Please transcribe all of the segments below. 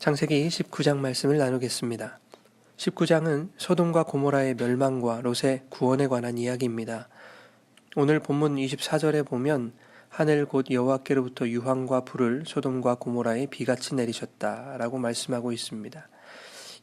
창세기 19장 말씀을 나누겠습니다. 19장은 소돔과 고모라의 멸망과 롯의 구원에 관한 이야기입니다. 오늘 본문 24절에 보면 하늘 곧 여호와께로부터 유황과 불을 소돔과 고모라에 비같이 내리셨다라고 말씀하고 있습니다.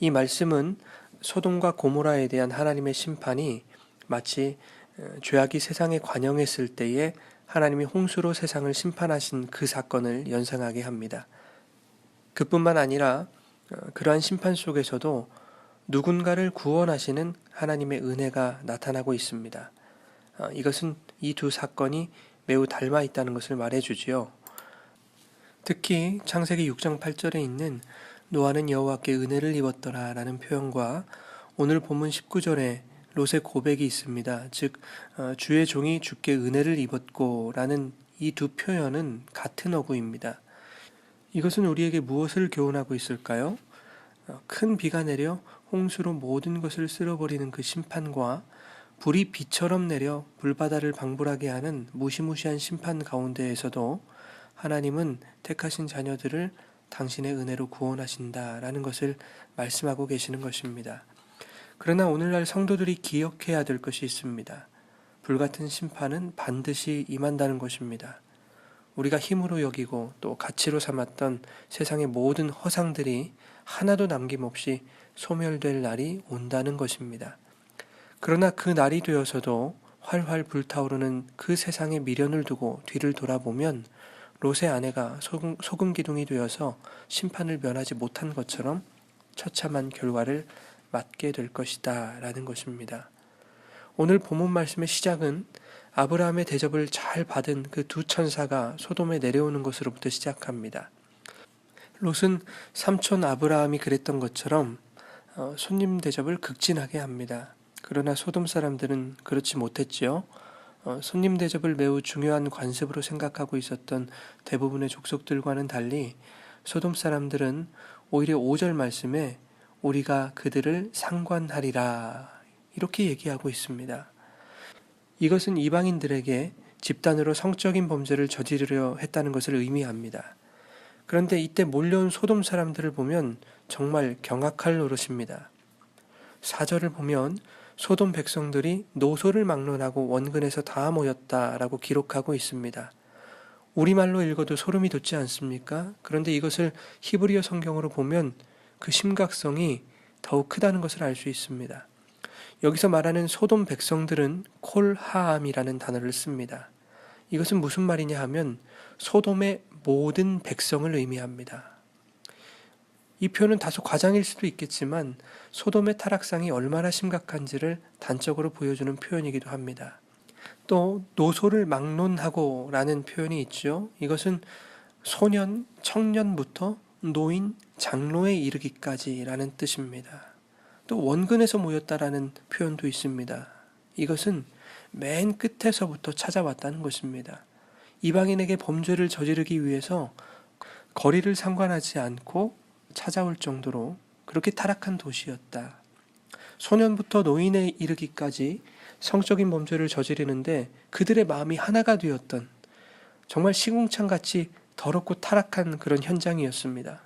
이 말씀은 소돔과 고모라에 대한 하나님의 심판이 마치 어, 죄악이 세상에 관영했을 때에 하나님이 홍수로 세상을 심판하신 그 사건을 연상하게 합니다. 그뿐만 아니라 어, 그러한 심판 속에서도 누군가를 구원하시는 하나님의 은혜가 나타나고 있습니다. 어, 이것은 이 두 사건이 매우 닮아 있다는 것을 말해주지요. 특히 창세기 6장 8절에 있는 노아는 여호와께 은혜를 입었더라 라는 표현과 오늘 본문 19절에 롯의 고백이 있습니다. 즉 어, 주의 종이 주께 은혜를 입었고 라는 이 두 표현은 같은 어구입니다. 이것은 우리에게 무엇을 교훈하고 있을까요? 어, 큰 비가 내려 홍수로 모든 것을 쓸어버리는 그 심판과 불이 비처럼 내려 불바다를 방불하게 하는 무시무시한 심판 가운데에서도 하나님은 택하신 자녀들을 당신의 은혜로 구원하신다라는 것을 말씀하고 계시는 것입니다. 그러나 오늘날 성도들이 기억해야 될 것이 있습니다. 불같은 심판은 반드시 임한다는 것입니다. 우리가 힘으로 여기고 또 가치로 삼았던 세상의 모든 허상들이 하나도 남김없이 소멸될 날이 온다는 것입니다. 그러나 그 날이 되어서도 활활 불타오르는 그 세상의 미련을 두고 뒤를 돌아보면 롯의 아내가 소금, 소금 기둥이 되어서 심판을 면하지 못한 것처럼 처참한 결과를 맞게 될 것이다 라는 것입니다. 오늘 본문 말씀의 시작은 아브라함의 대접을 잘 받은 그 두 천사가 소돔에 내려오는 것으로부터 시작합니다. 롯은 삼촌 아브라함이 그랬던 것처럼 어, 손님 대접을 극진하게 합니다. 그러나 소돔 사람들은 그렇지 못했지요. 어, 손님 대접을 매우 중요한 관습으로 생각하고 있었던 대부분의 족속들과는 달리 소돔 사람들은 오히려 5절 말씀에 우리가 그들을 상관하리라 이렇게 얘기하고 있습니다. 이것은 이방인들에게 집단으로 성적인 범죄를 저지르려 했다는 것을 의미합니다. 그런데 이때 몰려온 소돔 사람들을 보면 정말 경악할 노릇입니다. 사절을 보면 소돔 백성들이 노소를 막론하고 원근에서 다 모였다라고 기록하고 있습니다. 우리말로 읽어도 소름이 돋지 않습니까? 그런데 이것을 히브리어 성경으로 보면 그 심각성이 더욱 크다는 것을 알 수 있습니다. 여기서 말하는 소돔 백성들은 콜하암이라는 단어를 씁니다. 이것은 무슨 말이냐 하면 소돔의 모든 백성을 의미합니다. 이 표현은 다소 과장일 수도 있겠지만 소돔의 타락상이 얼마나 심각한지를 단적으로 보여주는 표현이기도 합니다. 또 노소를 막론하고 라는 표현이 있죠. 이것은 소년, 청년부터 노인, 장로에 이르기까지라는 뜻입니다. 또 원근에서 모였다라는 표현도 있습니다. 이것은 맨 끝에서부터 찾아왔다는 것입니다. 이방인에게 범죄를 저지르기 위해서 거리를 상관하지 않고 찾아올 정도로 그렇게 타락한 도시였다. 소년부터 노인에 이르기까지 성적인 범죄를 저지르는데 그들의 마음이 하나가 되었던 정말 시궁창같이 더럽고 타락한 그런 현장이었습니다.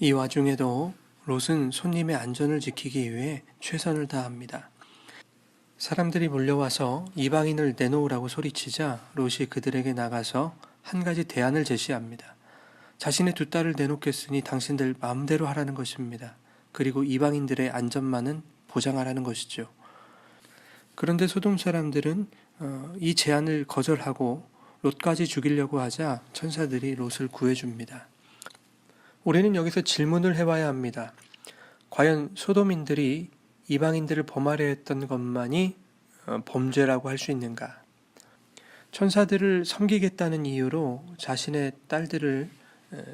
이 와중에도 롯은 손님의 안전을 지키기 위해 최선을 다합니다. 사람들이 몰려와서 이방인을 내놓으라고 소리치자 롯이 그들에게 나가서 한 가지 대안을 제시합니다. 자신의 두 딸을 내놓겠으니 당신들 마음대로 하라는 것입니다. 그리고 이방인들의 안전만은 보장하라는 것이죠. 그런데 소돔 사람들은 어, 이 제안을 거절하고 롯까지 죽이려고 하자 천사들이 롯을 구해줍니다. 우리는 여기서 질문을 해봐야 합니다. 과연 소돔인들이 이방인들을 범하려 했던 것만이 어, 범죄라고 할 수 있는가? 천사들을 섬기겠다는 이유로 자신의 딸들을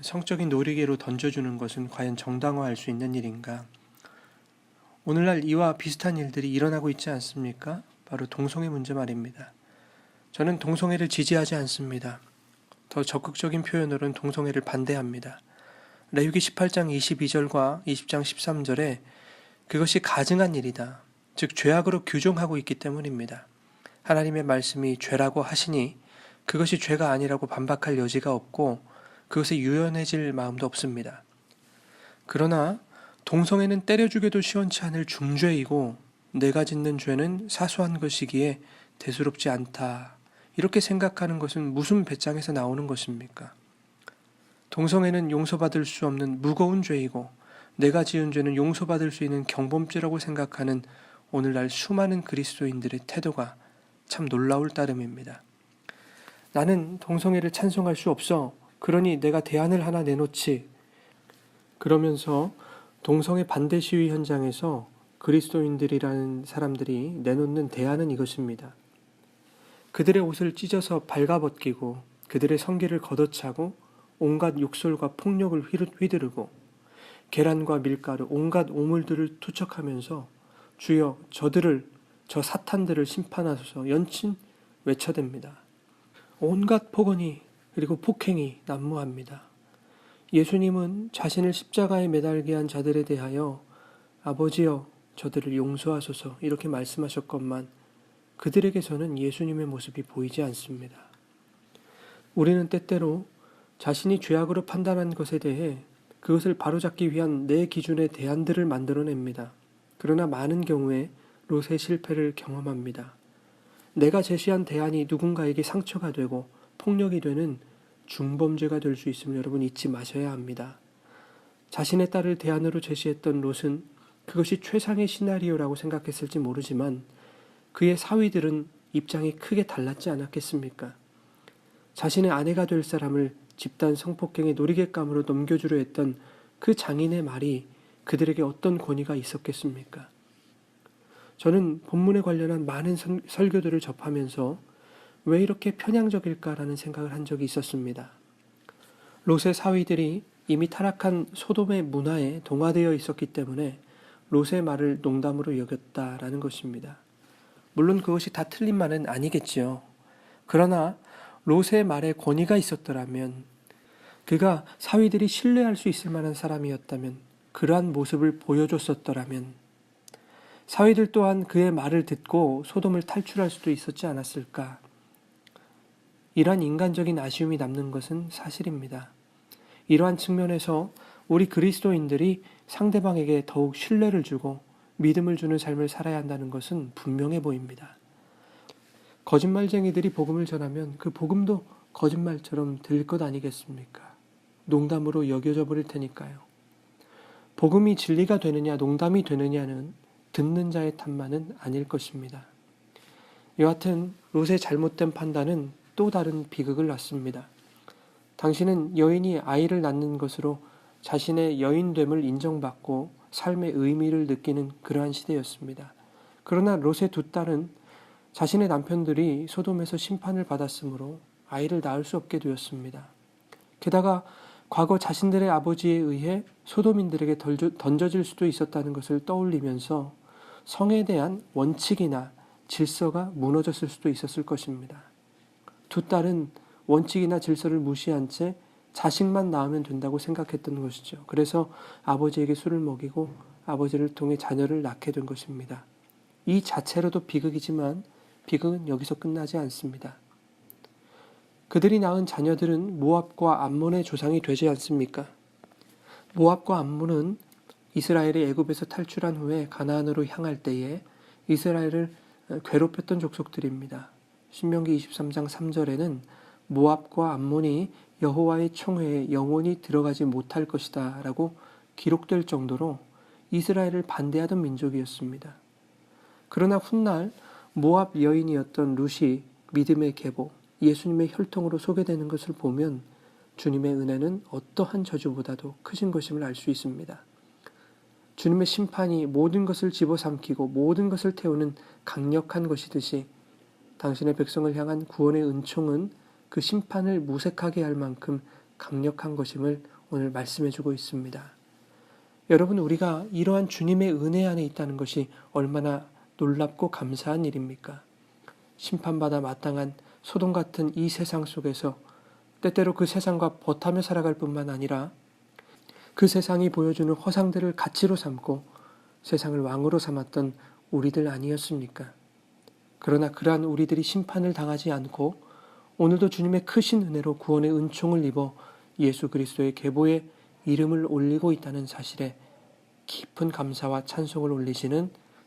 성적인 놀이개로 던져주는 것은 과연 정당화할 수 있는 일인가? 오늘날 이와 비슷한 일들이 일어나고 있지 않습니까? 바로 동성애 문제 말입니다. 저는 동성애를 지지하지 않습니다. 더 적극적인 표현으로는 동성애를 반대합니다. 레위기 18장 22절과 20장 13절에 그것이 가증한 일이다. 즉 죄악으로 규정하고 있기 때문입니다. 하나님의 말씀이 죄라고 하시니 그것이 죄가 아니라고 반박할 여지가 없고 그것에 유연해질 마음도 없습니다. 그러나 동성애는 때려 죽여도 시원치 않을 중죄이고 내가 짓는 죄는 사소한 것이기에 대수롭지 않다. 이렇게 생각하는 것은 무슨 배짱에서 나오는 것입니까? 동성애는 용서받을 수 없는 무거운 죄이고 내가 지은 죄는 용서받을 수 있는 경범죄라고 생각하는 오늘날 수많은 그리스도인들의 태도가 참 놀라울 따름입니다. 나는 동성애를 찬송할 수 없어. 그러니 내가 대안을 하나 내놓지. 그러면서 동성애 반대 시위 현장에서 그리스도인들이라는 사람들이 내놓는 대안은 이것입니다. 그들의 옷을 찢어서 발가벗기고 그들의 성기를 걷어차고 온갖 욕설과 폭력을 휘두르고 계란과 밀가루 온갖 오물들을 투척하면서 주여 저들을 저 사탄들을 심판하소서 연친 외쳐댑니다. 온갖 폭언이 그리고 폭행이 난무합니다. 예수님은 자신을 십자가에 매달게 한 자들에 대하여 아버지여 저들을 용서하소서 이렇게 말씀하셨건만 그들에게서는 예수님의 모습이 보이지 않습니다. 우리는 때때로 자신이 죄악으로 판단한 것에 대해 그것을 바로잡기 위한 내 기준의 대안들을 만들어냅니다. 그러나 많은 경우에 롯의 실패를 경험합니다. 내가 제시한 대안이 누군가에게 상처가 되고 폭력이 되는 중범죄가 될 수 있음을 여러분 잊지 마셔야 합니다. 자신의 딸을 대안으로 제시했던 롯은 그것이 최상의 시나리오라고 생각했을지 모르지만 그의 사위들은 입장이 크게 달랐지 않았겠습니까? 자신의 아내가 될 사람을 집단 성폭행의 놀이객감으로 넘겨주려 했던 그 장인의 말이 그들에게 어떤 권위가 있었겠습니까? 저는 본문에 관련한 많은 설교들을 접하면서 왜 이렇게 편향적일까라는 생각을 한 적이 있었습니다. 롯의 사위들이 이미 타락한 소돔의 문화에 동화되어 있었기 때문에 롯의 말을 농담으로 여겼다라는 것입니다. 물론 그것이 다 틀린 말은 아니겠지요. 그러나 롯의 말에 권위가 있었더라면 그가 사위들이 신뢰할 수 있을 만한 사람이었다면 그러한 모습을 보여줬었더라면 사위들 또한 그의 말을 듣고 소돔을 탈출할 수도 있었지 않았을까. 이러한 인간적인 아쉬움이 남는 것은 사실입니다. 이러한 측면에서 우리 그리스도인들이 상대방에게 더욱 신뢰를 주고 믿음을 주는 삶을 살아야 한다는 것은 분명해 보입니다. 거짓말쟁이들이 복음을 전하면 그 복음도 거짓말처럼 들릴 것 아니겠습니까? 농담으로 여겨져 버릴 테니까요. 복음이 진리가 되느냐, 농담이 되느냐는 듣는 자의 탓만은 아닐 것입니다. 여하튼 롯의 잘못된 판단은 또 다른 비극을 낳습니다. 당신은 여인이 아이를 낳는 것으로 자신의 여인됨을 인정받고 삶의 의미를 느끼는 그러한 시대였습니다. 그러나 롯의 두 딸은 자신의 남편들이 소돔에서 심판을 받았으므로 아이를 낳을 수 없게 되었습니다. 게다가 과거 자신들의 아버지에 의해 소돔인들에게 던져질 수도 있었다는 것을 떠올리면서 성에 대한 원칙이나 질서가 무너졌을 수도 있었을 것입니다. 두 딸은 원칙이나 질서를 무시한 채 자식만 낳으면 된다고 생각했던 것이죠. 그래서 아버지에게 술을 먹이고 아버지를 통해 자녀를 낳게 된 것입니다. 이 자체로도 비극이지만 비극은 여기서 끝나지 않습니다. 그들이 낳은 자녀들은 모압과 암몬의 조상이 되지 않습니까? 모압과 암몬은 이스라엘이 애굽에서 탈출한 후에 가나안으로 향할 때에 이스라엘을 괴롭혔던 족속들입니다. 신명기 23장 3절에는 모압과 암몬이 여호와의 총회에 영원히 들어가지 못할 것이다라고 기록될 정도로 이스라엘을 반대하던 민족이었습니다. 그러나 훗날 모압 여인이었던 룻이 믿음의 계보, 예수님의 혈통으로 소개되는 것을 보면 주님의 은혜는 어떠한 저주보다도 크신 것임을 알 수 있습니다. 주님의 심판이 모든 것을 집어삼키고 모든 것을 태우는 강력한 것이듯이 당신의 백성을 향한 구원의 은총은 그 심판을 무색하게 할 만큼 강력한 것임을 오늘 말씀해 주고 있습니다. 여러분, 우리가 이러한 주님의 은혜 안에 있다는 것이 얼마나 놀랍고 감사한 일입니까? 심판받아 마땅한 소돔 같은 이 세상 속에서 때때로 그 세상과 버타며 살아갈 뿐만 아니라 그 세상이 보여주는 허상들을 가치로 삼고 세상을 왕으로 삼았던 우리들 아니었습니까? 그러나 그러한 우리들이 심판을 당하지 않고 오늘도 주님의 크신 은혜로 구원의 은총을 입어 예수 그리스도의 계보에 이름을 올리고 있다는 사실에 깊은 감사와 찬송을 올리시는